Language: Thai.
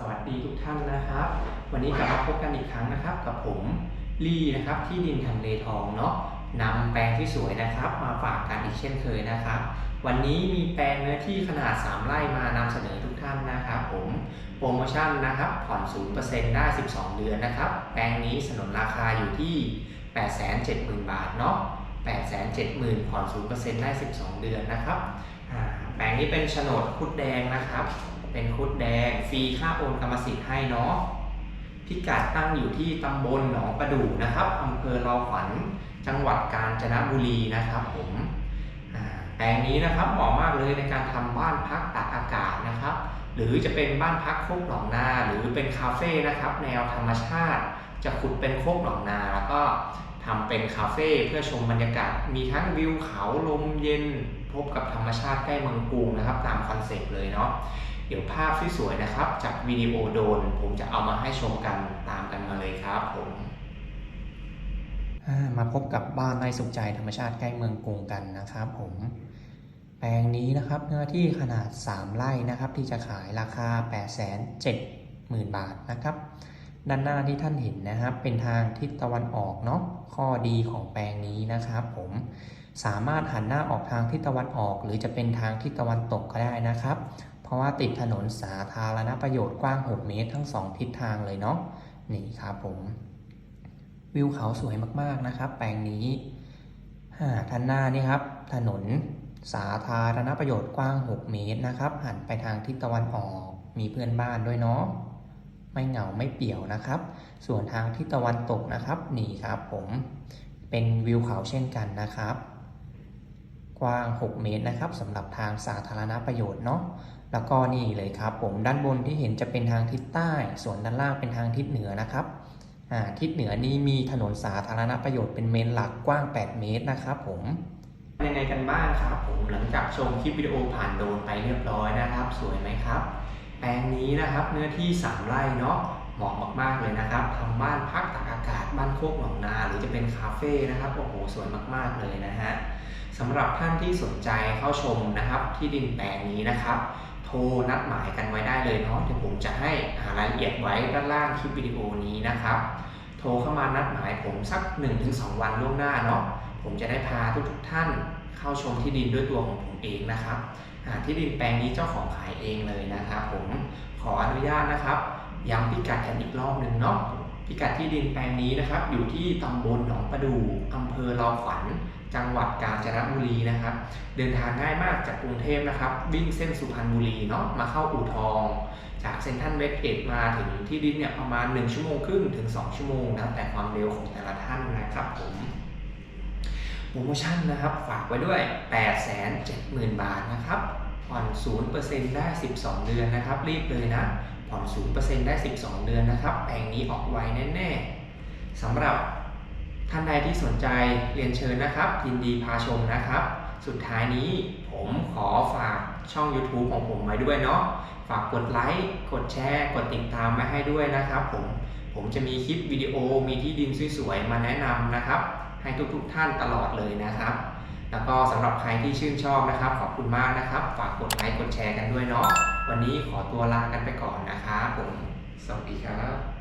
สวัสดีทุกท่านนะครับ วันนี้กลับมาพบกันอีกครั้งนะครับ กับผมลี่นะครับที่ดินทำเลทองเนาะนำแปลงที่สวยนะครับ มาฝากกันอีกเช่นเคยนะครับ วันนี้มีแปลงเนื้อที่ขนาด 3 ไร่มานำเสนอทุกท่านนะครับ ผมโปรโมชั่นนะครับผ่อน 0%ได้ 12 เดือนนะครับ แปลงนี้สนนราคาอยู่ที่ 870,000 บาทเนาะ870,000ผ่อน 0%ได้ 12 เดือนนะครับอ่าแปลงนี้เป็นโฉนดคุดแดงนะครับ เป็นคุดแดง ฟรีค่าโอนกรรมสิทธิ์ให้เนาะพิกัดตั้งอยู่ที่ตำบลหนองประดู่นะครับอำเภอเราขวัญจังหวัดกาญจนบุรีนะครับผมแปลงนี้นะครับเหมาะมากเลยในการทำบ้านพักตากอากาศนะครับ หรือจะเป็นบ้านพักโคกหนองนาหรือเป็นคาเฟ่นะครับ แนวธรรมชาติ จะขุดเป็นโคกหนองนาแล้วก็ทำเป็นคาเฟ่เพื่อชมบรรยากาศ มีทั้งวิวเขาลมเย็นพบกับธรรมชาติใกล้เมืองกรุงนะครับ ตามคอนเซ็ปต์เลยเนาะ เดี๋ยวภาพสวยๆนะครับ จากวิดีโอโดน ผมจะเอามาให้ชมกันตามกันมาเลยครับผมมาพบกับบ้านไร่สุขใจธรรมชาติใกล้เมืองกรุงกันนะครับผม แปลงนี้นะครับเนื้อที่ขนาด 3 ไร่นะครับ ที่จะขายราคา 870,000 บาทนะครับ ด้านหน้าที่ท่านเห็นนะครับ เป็นทางทิศตะวันออกเนาะข้อดีของแปลงนี้นะครับ ผมสามารถหันหน้าออกทางทิศตะวันออก หรือจะเป็นทางทิศตะวันตกก็ได้นะครับ เพราะว่าติดถนนสาธารณประโยชน์กว้าง 6 เมตรทั้ง 2 ทิศทางเลยเนาะนี่ครับผม วิวเขาสวยมากๆนะครับ แปลงนี้ท่านหน้านี่ครับ ถนนสาธารณประโยชน์กว้าง 6 เมตรนะครับ หันไปทางทิศตะวันออก มีเพื่อนบ้านด้วยเนาะไม่เหงาไม่เปี่ยวนะครับ ส่วนทางทิศตะวันตกนะครับนี่ครับผมเป็นวิวเขาเช่นกันนะครับ กว้าง 6 เมตรนะครับสำหรับทางสาธารณประโยชน์เนาะแล้วก็นี่เลยครับ ผมด้านบนที่เห็นจะเป็นทางทิศใต้ ส่วนด้านล่างเป็นทางทิศเหนือนะครับทิศเหนือนี้มีถนนสาธารณประโยชน์เป็นเมนหลักกว้าง 8 เมตรนะครับผมยังไงกันบ้างครับผมหลังจากชมคลิปวิดีโอผ่านโดนไปเรียบร้อยนะครับ สวยไหมครับ แปลงนี้นะครับเนื้อที่ 3 ไร่เนาะเหมาะมากๆเลยนะครับทำบ้านพักตากอากาศบ้านโคกหนองนา หรือจะเป็นคาเฟ่นะครับโอ้โหสวยมากๆเลยนะฮะสำหรับท่านที่สนใจเข้าชมนะครับที่ดินแปลงนี้นะครับ โทรนัดหมายกันไว้ได้เลยเนาะเดี๋ยวผมจะให้หารายละเอียดไว้ด้านล่างคลิปวิดีโอนี้นะครับ โทรเข้ามานัดหมายผมสัก 1-2 วันล่วงหน้าเนาะผมจะได้พาทุกๆท่านเข้าชมที่ดินด้วยตัวของผมเองนะครับที่ดินแปลงนี้เจ้าของขายเองเลยนะครับผมขออนุญาตนะครับย้ำพิกัดกันอีกรอบหนึ่งเนาะ พิกัดที่ดินแปลงนี้นะครับ อยู่ที่ตำบลหนองประดูอำเภอลอขวัญจังหวัดกาญจนบุรีนะครับ เดินทางง่ายมากจากกรุงเทพนะครับ วิ่งเส้นสุพรรณบุรีเนาะมาเข้าอู่ทอง จากเซ็นทรัลเวสเกตมาถึงที่ดินเนี่ยประมาณ 1 ชั่วโมงครึ่งถึง 2 ชั่วโมงนะแต่ความเร็วของแต่ละท่านนะครับผมโปรโมชั่นนะครับฝากไว้ด้วย 870,000 บาทนะครับผ่อน0%ได้ 12 เดือนนะครับ รีบเลยนะ ผ่อน 0%ได้ 12 เดือนนะครับแปลงนี้ออกไวแน่ๆสำหรับท่านใดที่สนใจเรียนเชิญนะครับ ยินดีพาชมนะครับ สุดท้ายนี้ผมขอฝากช่อง YouTube ของผมไว้ด้วยเนาะฝากกดไลค์กดแชร์ กดติดตามมาให้ด้วยนะครับ ผมผมจะมีคลิปวิดีโอมีที่ดินสวยๆมาแนะนำนะครับ ให้ทุกๆท่านตลอดเลยนะครับ แล้วก็สำหรับใครที่ชื่นชอบนะครับ ขอบคุณมากนะครับ ฝากกดไลค์กดแชร์กันด้วยเนาะวันนี้ขอตัวลากันไปก่อนนะครับผมสวัสดีครับ